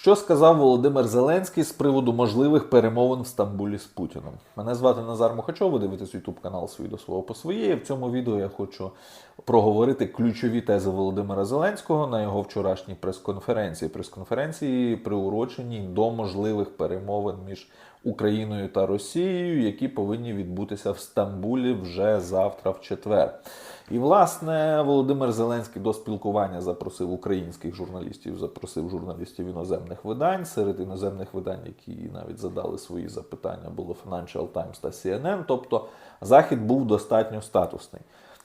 Що сказав Володимир Зеленський з приводу можливих перемовин в Стамбулі з Путіним? Мене звати Назар Мухачов, ви дивитесь YouTube канал «Свій до свого по своє. В цьому відео я хочу проговорити ключові тези Володимира Зеленського на його вчорашній прес-конференції. Прес-конференції приурочені до можливих перемовин між Україною та Росією, які повинні відбутися в Стамбулі вже завтра, в четвер. І власне Володимир Зеленський до спілкування запросив українських журналістів, запросив журналістів іноземних видань. Серед іноземних видань, які навіть задали свої запитання, було Financial Times та CNN. Тобто захід був достатньо статусний.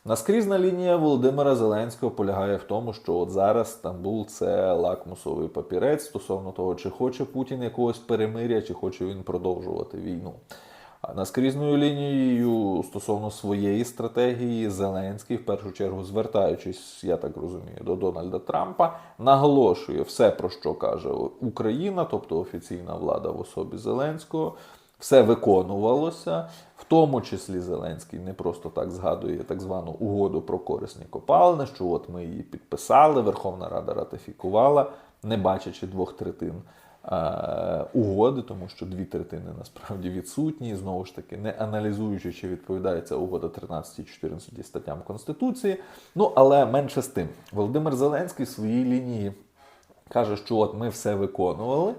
Наскрізна лінія Володимира Зеленського полягає в тому, що от зараз Стамбул це лакмусовий папірець стосовно того, чи хоче Путін якогось перемиря, чи хоче він продовжувати війну. А наскрізною лінією стосовно своєї стратегії, Зеленський, в першу чергу, звертаючись, я так розумію, до Дональда Трампа, наголошує все, про що каже Україна, тобто офіційна влада в особі Зеленського. Все виконувалося, в тому числі Зеленський не просто так згадує так звану угоду про корисні копалини, що от ми її підписали, Верховна Рада ратифікувала, не бачачи двох третин е, угоди, тому що дві третини насправді відсутні. Знову ж таки, не аналізуючи, чи відповідає ця угода 13-14 статтям Конституції. Ну але менше з тим, Володимир Зеленський в своїй лінії каже, що от ми все виконували.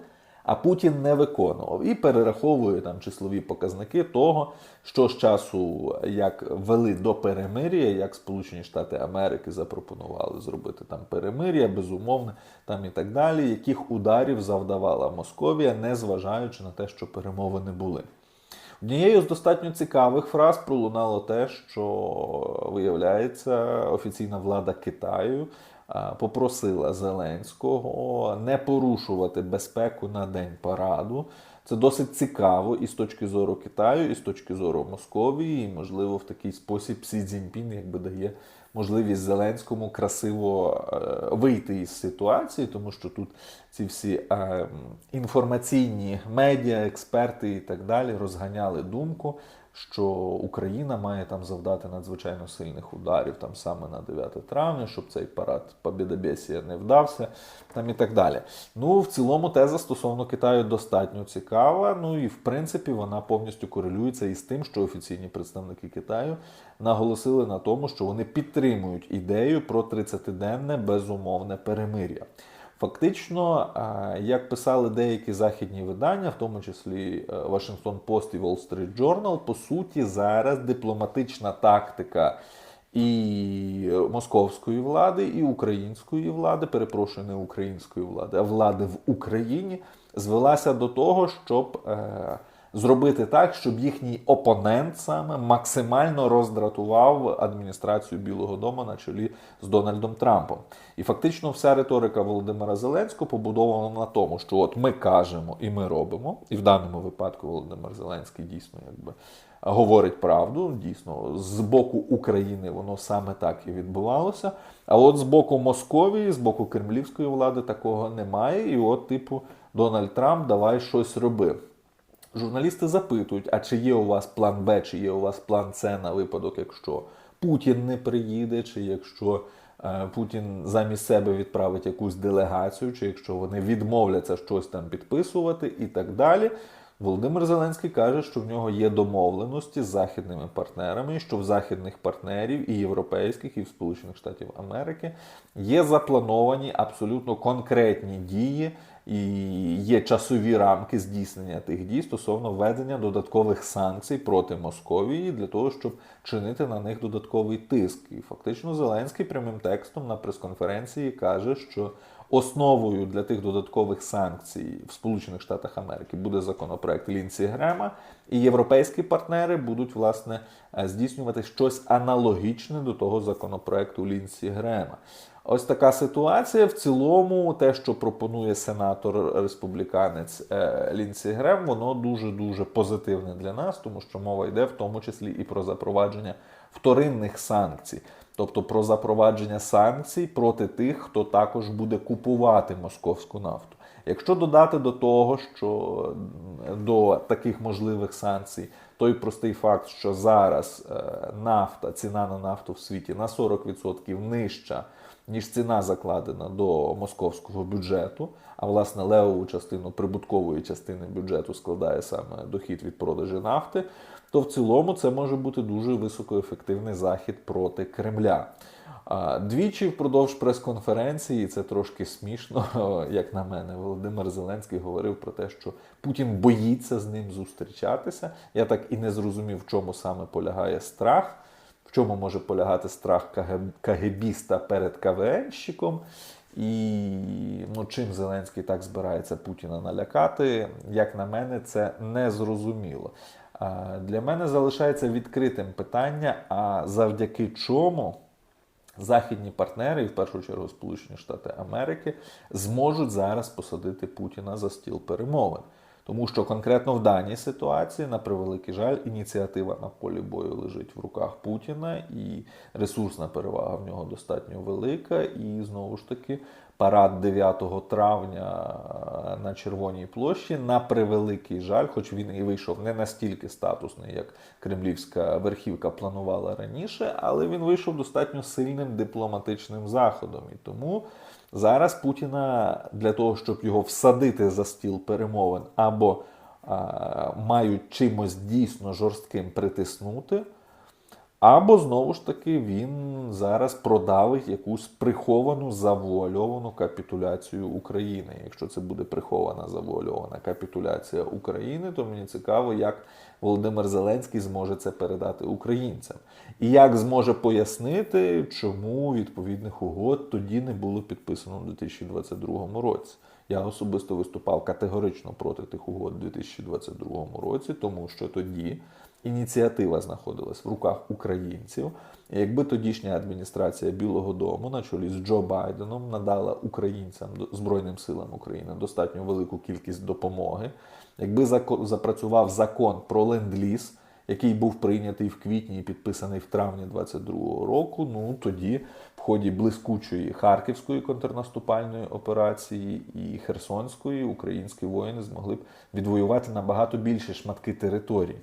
А Путін не виконував і перераховує там числові показники того, що з часу як вели до перемир'я, як Сполучені Штати Америки запропонували зробити там перемир'я, безумовне, там і так далі, яких ударів завдавала Московія, не зважаючи на те, що перемовини були. Однією з достатньо цікавих фраз пролунало те, що виявляється офіційна влада Китаю попросила Зеленського не порушувати безпеку на день параду. Це досить цікаво і з точки зору Китаю, і з точки зору Московії, і, можливо, в такий спосіб Сі Цзіньпін якби дає можливість Зеленському красиво е, вийти із ситуації, тому що тут ці всі е, інформаційні медіа, експерти і так далі розганяли думку, що Україна має там завдати надзвичайно сильних ударів там саме на 9 травня, щоб цей парад Побєдобєсія не вдався, там і так далі. Ну, в цілому теза стосовно Китаю достатньо цікава. Ну і в принципі вона повністю корелюється із тим, що офіційні представники Китаю наголосили на тому, що вони підтримують ідею про 30-денне безумовне перемир'я. Фактично, як писали деякі західні видання, в тому числі е, Washington Post і Wall Street Journal, по суті, зараз дипломатична тактика і московської влади, і української влади, перепрошую, не української влади, а влади в Україні звелася до того, щоб е, зробити так, щоб їхній опонент саме максимально роздратував адміністрацію Білого Дому на чолі з Дональдом Трампом. І фактично вся риторика Володимира Зеленського побудована на тому, що от ми кажемо і ми робимо, і в даному випадку Володимир Зеленський дійсно якби. Говорить правду, дійсно, з боку України воно саме так і відбувалося. А от з боку Московії, з боку кремлівської влади такого немає. І от, типу, Дональд Трамп, давай щось роби. Журналісти запитують, а чи є у вас план Б, чи є у вас план С на випадок, якщо Путін не приїде, чи якщо е, Путін замість себе відправить якусь делегацію, чи якщо вони відмовляться щось там підписувати і так далі. Володимир Зеленський каже, що в нього є домовленості з західними партнерами, що в західних партнерів і європейських, і в Сполучених Штатів Америки є заплановані абсолютно конкретні дії і є часові рамки здійснення тих дій стосовно введення додаткових санкцій проти Московії для того, щоб чинити на них додатковий тиск. І фактично Зеленський прямим текстом на прес-конференції каже, що основою для тих додаткових санкцій в Сполучених Штатах Америки буде законопроект Лінсі Грема, і європейські партнери будуть власне здійснювати щось аналогічне до того законопроекту Лінсі Грема. Ось така ситуація. В цілому, те, що пропонує сенатор республіканець е, Лінсі Грем, воно дуже дуже позитивне для нас, тому що мова йде в тому числі і про запровадження вторинних санкцій, тобто про запровадження санкцій проти тих, хто також буде купувати московську нафту. Якщо додати до того, що до таких можливих санкцій той простий факт, що зараз е, нафта, ціна на нафту в світі на 40% нижча ніж ціна закладена до московського бюджету. А власне левову частину прибуткової частини бюджету складає саме дохід від продажі нафти, то в цілому це може бути дуже високоефективний захід проти Кремля. Двічі впродовж прес-конференції, це трошки смішно, як на мене, Володимир Зеленський говорив про те, що Путін боїться з ним зустрічатися. Я так і не зрозумів, в чому саме полягає страх, чому може полягати страх КГ- КГБіста перед КВНщиком. І ну, чим Зеленський так збирається Путіна налякати, як на мене, це не зрозуміло. А Для мене залишається відкритим питання: а завдяки чому західні партнери, і в першу чергу Сполучені Штати Америки, зможуть зараз посадити Путіна за стіл перемовин. Тому що конкретно в даній ситуації, на превеликий жаль, ініціатива на полі бою лежить в руках Путіна, і ресурсна перевага в нього достатньо велика. І знову ж таки, парад 9 травня на Червоній площі, на превеликий жаль, хоч він і вийшов не настільки статусний, як кремлівська верхівка планувала раніше, але він вийшов достатньо сильним дипломатичним заходом. І тому зараз Путіна для того, щоб його всадити за стіл перемовин, або а, мають чимось дійсно жорстким притиснути. Або знову ж таки він зараз продавить якусь приховану завуальовану капітуляцію України. Якщо це буде прихована завуальована капітуляція України, то мені цікаво, як Володимир Зеленський зможе це передати українцям, і як зможе пояснити, чому відповідних угод тоді не було підписано у 2022 році. Я особисто виступав категорично проти тих угод у 2022 році, тому що тоді ініціатива знаходилась в руках українців. І якби тодішня адміністрація Білого Дому на чолі з Джо Байденом надала українцям Збройним силам України достатньо велику кількість допомоги, якби запрацював закон про ленд-ліз, який був прийнятий в квітні і підписаний в травні 2022 року, ну тоді в ході блискучої харківської контрнаступальної операції і Херсонської українські воїни змогли б відвоювати набагато більше шматки території.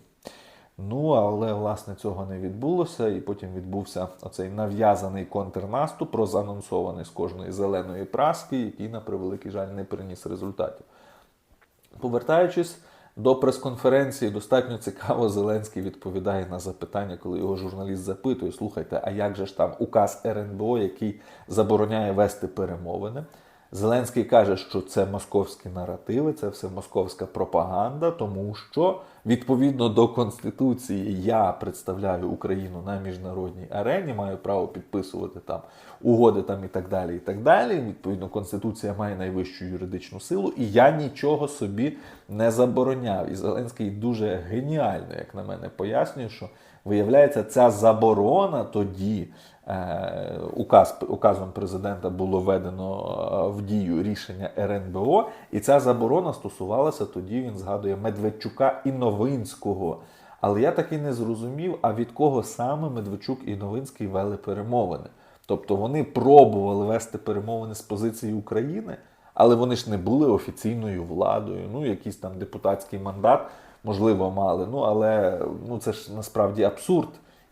Ну, але власне цього не відбулося, і потім відбувся оцей нав'язаний контрнаступ, розанонсований з кожної зеленої праски, який, на превеликий жаль, не приніс результатів. Повертаючись до прес-конференції, достатньо цікаво, Зеленський відповідає на запитання, коли його журналіст запитує: слухайте, а як же ж там указ РНБО, який забороняє вести перемовини? Зеленський каже, що це московські наративи, це все московська пропаганда, тому що відповідно до конституції я представляю Україну на міжнародній арені, маю право підписувати там угоди там і так далі. І так далі. Відповідно, конституція має найвищу юридичну силу, і я нічого собі не забороняв. І Зеленський дуже геніально, як на мене, пояснює, що виявляється, ця заборона тоді. Е, Указ указом президента було введено е, в дію рішення РНБО, і ця заборона стосувалася тоді. Він згадує Медведчука і Новинського. Але я так і не зрозумів, а від кого саме Медведчук і Новинський вели перемовини. Тобто вони пробували вести перемовини з позиції України, але вони ж не були офіційною владою. Ну, якийсь там депутатський мандат, можливо, мали. Ну, але ну, це ж насправді абсурд.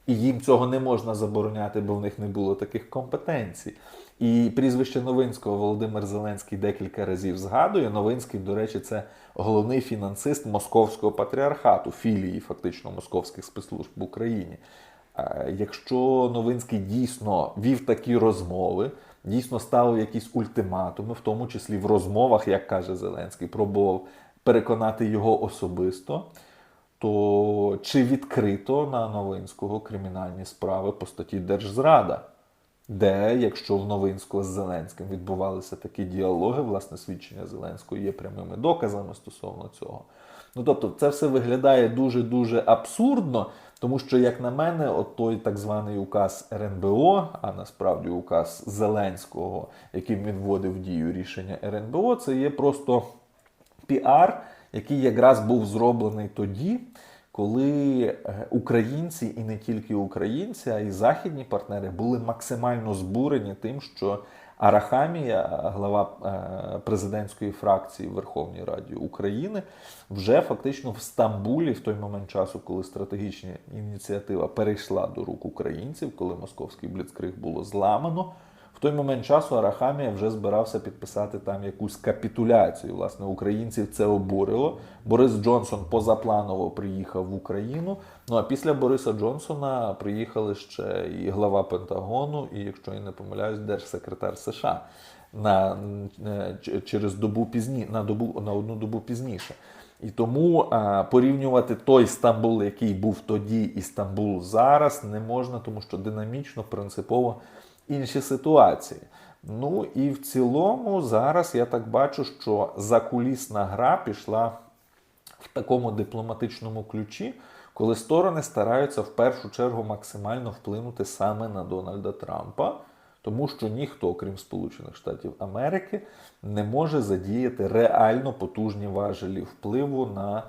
І їм цього не можна забороняти, бо в них не було таких компетенцій. І прізвище Новинського Володимир Зеленський декілька разів згадує. Новинський, до речі, це головний фінансист московського патріархату, філії фактично московських спецслужб в Україні. Е, Якщо Новинський дійсно вів такі розмови, дійсно ставив якісь ультиматуми, в тому числі в розмовах, як каже Зеленський, пробував переконати його особисто то чи відкрито на Новинського кримінальні справи по статті Держзрада, де, якщо в Новинського з Зеленським відбувалися такі діалоги, власне, свідчення Зеленського є прямими доказами стосовно цього. Ну тобто, це все виглядає дуже-дуже абсурдно, тому що, як на мене, от той так званий указ РНБО, а насправді указ Зеленського, яким він вводив дію рішення РНБО, це є просто піар, який якраз був зроблений тоді, коли е, українці, і не тільки українці, а й західні партнери були максимально збурені тим, що Арахамія, глава е, президентської фракції в Верховній Раді України, вже фактично в Стамбулі, в той момент часу, коли стратегічна ініціатива перейшла до рук українців, коли московський бліцкриг було зламано. Той момент часу Арахамія вже збирався підписати там якусь капітуляцію. Власне, українців це обурило. Борис Джонсон позапланово приїхав в Україну. Ну а після Бориса Джонсона приїхали ще і глава Пентагону, і, якщо я не помиляюсь, держсекретар США на е, через добу пізні на добу на одну добу пізніше. І тому а, порівнювати той Стамбул, який був тоді, і Стамбул зараз, не можна, тому що динамічно, принципово інші ситуації. Ну і в цілому зараз я так бачу, що закулісна гра пішла в такому дипломатичному ключі, коли сторони стараються в першу чергу максимально вплинути саме на Дональда Трампа, тому що ніхто, крім Сполучених Штатів Америки, не може задіяти реально потужні важелі впливу на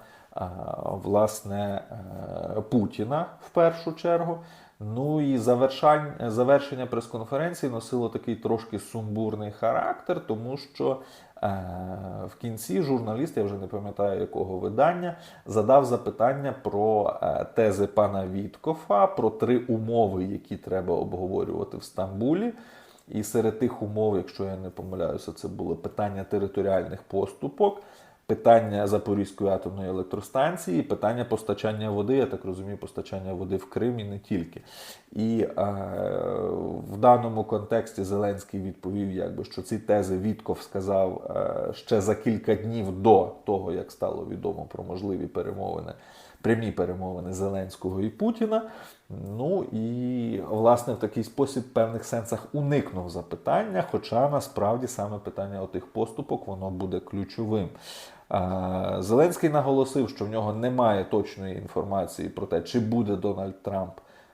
власне е, Путіна в першу чергу. Ну і завершення прес-конференції носило такий трошки сумбурний характер, тому що е, в кінці журналіст, я вже не пам'ятаю якого видання, задав запитання про е, тези пана Віткофа, про три умови, які треба обговорювати в Стамбулі. І серед тих умов, якщо я не помиляюся, це було питання територіальних поступок, питання Запорізької атомної електростанції, питання постачання води, я так розумію, постачання води в Крим і не тільки. І е, в даному контексті Зеленський відповів, якби, що ці тези Вітков сказав е, ще за кілька днів до того, як стало відомо про можливі перемовини, прямі перемовини Зеленського і Путіна. Ну і власне в такий спосіб в певних сенсах уникнув запитання, хоча насправді саме питання отих поступок воно буде ключовим. Зеленський наголосив, що в нього немає точної інформації про те, чи буде Дональд Трамп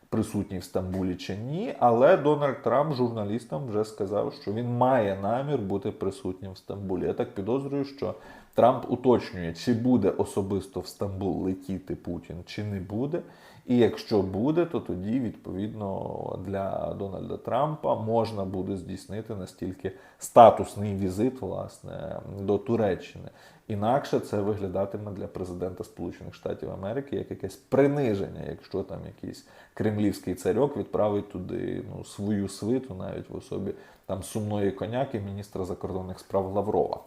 присутній в Стамбулі чи ні. Але Дональд Трамп журналістам вже сказав, що він має намір бути присутнім в Стамбулі. Я так підозрюю, що Трамп уточнює, чи буде особисто в Стамбул летіти Путін, чи не буде. І якщо буде, то тоді відповідно для Дональда Трампа можна буде здійснити настільки статусний візит власне до Туреччини. Інакше це виглядатиме для президента Сполучених Штатів Америки як якесь приниження, якщо там якийсь кремлівський царьок відправить туди ну, свою свиту, навіть в особі там сумної коняки міністра закордонних справ Лаврова.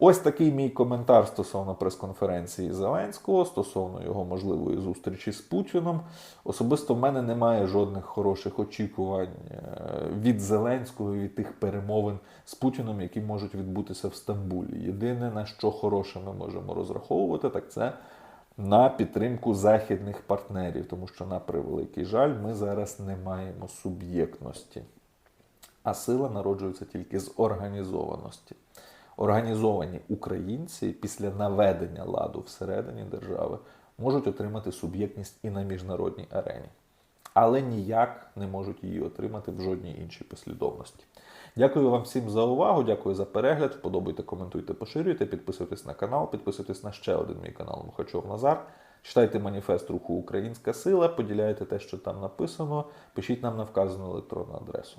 Ось такий мій коментар стосовно прес-конференції Зеленського, стосовно його можливої зустрічі з Путіном. Особисто в мене немає жодних хороших очікувань е, від Зеленського від тих перемовин з Путіном, які можуть відбутися в Стамбулі. Єдине на що хороше ми можемо розраховувати, так це на підтримку західних партнерів, тому що, на превеликий жаль, ми зараз не маємо суб'єктності. А сила народжується тільки з організованості. Організовані українці після наведення ладу всередині держави можуть отримати суб'єктність і на міжнародній арені, але ніяк не можуть її отримати в жодній іншій послідовності. Дякую вам всім за увагу, дякую за перегляд. Вподобайте, коментуйте, поширюйте, підписуйтесь на канал, підписуйтесь на ще один мій канал Мухачов Назар. Читайте маніфест руху Українська Сила, поділяйте те, що там написано, пишіть нам на вказану електронну адресу.